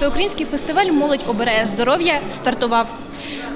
Всеукраїнський фестиваль Молодь обереє здоров'я стартував.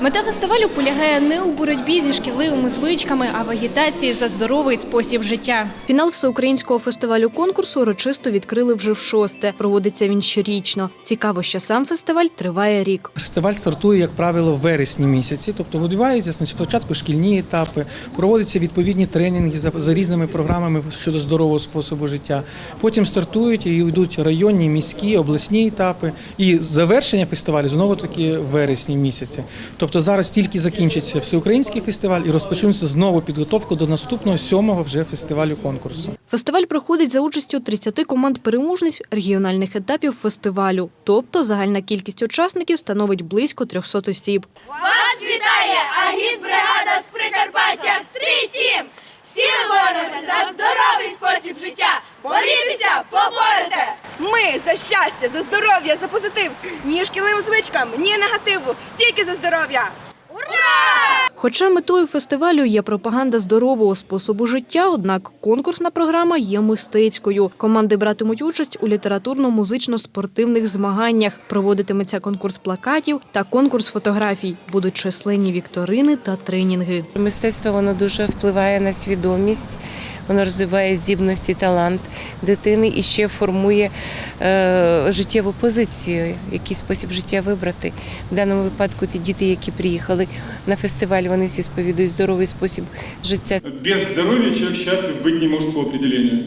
Мета фестивалю полягає не у боротьбі зі шкідливими звичками, а в агітації за здоровий спосіб життя. Фінал всеукраїнського фестивалю конкурсу урочисто відкрили вже в шосте. Проводиться він щорічно. Цікаво, що сам фестиваль триває рік. Фестиваль стартує, як правило, в вересні місяці, тобто відбуваються спочатку шкільні етапи, проводяться відповідні тренінги за, різними програмами щодо здорового способу життя. Потім стартують і йдуть районні, міські, обласні етапи. І завершення фестивалю знову таки в вересні місяці. Тобто зараз тільки закінчиться всеукраїнський фестиваль і розпочнеться знову підготовка до наступного сьомого вже фестивалю конкурсу. Фестиваль проходить за участю 30 команд переможниць регіональних етапів фестивалю. Тобто загальна кількість учасників становить близько 300 осіб. Вас вітає агітбригада з Прикарпаття «Стрій Тім! Всі ми боремося за здоровий спосіб життя! Борітеся, поборете! Ми за щастя, за здоров'я, за позитив. Ні шкідливим звичкам, ні негативу, тільки за здоров'я. Хоча метою фестивалю є пропаганда здорового способу життя, однак конкурсна програма є мистецькою. Команди братимуть участь у літературно-музично-спортивних змаганнях. Проводитиметься конкурс плакатів та конкурс фотографій. Будуть численні вікторини та тренінги. Мистецтво воно дуже впливає на свідомість, воно розвиває здібності, талант дитини і ще формує е, життєву позицію, який спосіб життя вибрати. В даному випадку ті діти, які приїхали на фестиваль, вони всі сповідують здоровий спосіб життя. Без здоровья человек счастлив быть не может по определению.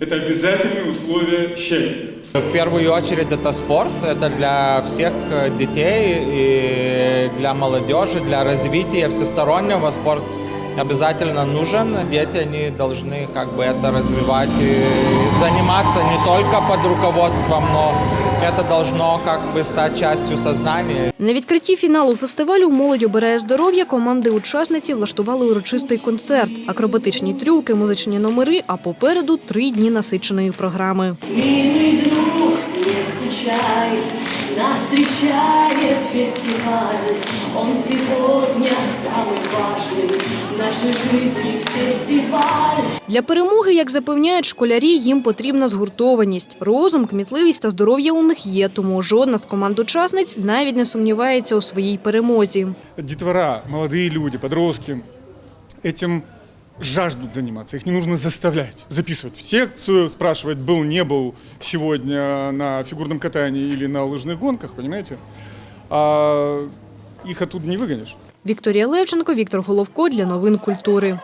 Это обязательные условия счастья. В первую очередь это спорт, это для всех э, детей и для молодежи, для развития всестороннего спорт обязательно нужен. Дети они должны как бы это развивать и заниматься не только под руководством, но это должно как бы стать частью сознания. На відкритті фіналу фестивалю Молодь обирає здоров'я команди учасниці влаштували урочистий концерт, акробатичні трюки, музичні номери, а попереду три дні насиченої програми. Милый друг, не скучай, нас встречает фестиваль. Он сегодня самый важный в нашей жизни фестиваль. Для перемоги, як запевняють школярі, їм потрібна згуртованість. Розум, кмітливість та здоров'я у них є, тому жодна з команд учасниць навіть не сумнівається у своїй перемозі. Детвора, молодые люди, подростки этим жаждут заниматься. Их не нужно заставлять. Записывать в секцию, спрашивать, был, не был сегодня на фигурном катании или на лыжных гонках, понимаете? А их оттуда не выгонишь. Вікторія Левченко, Віктор Головко для новин культури.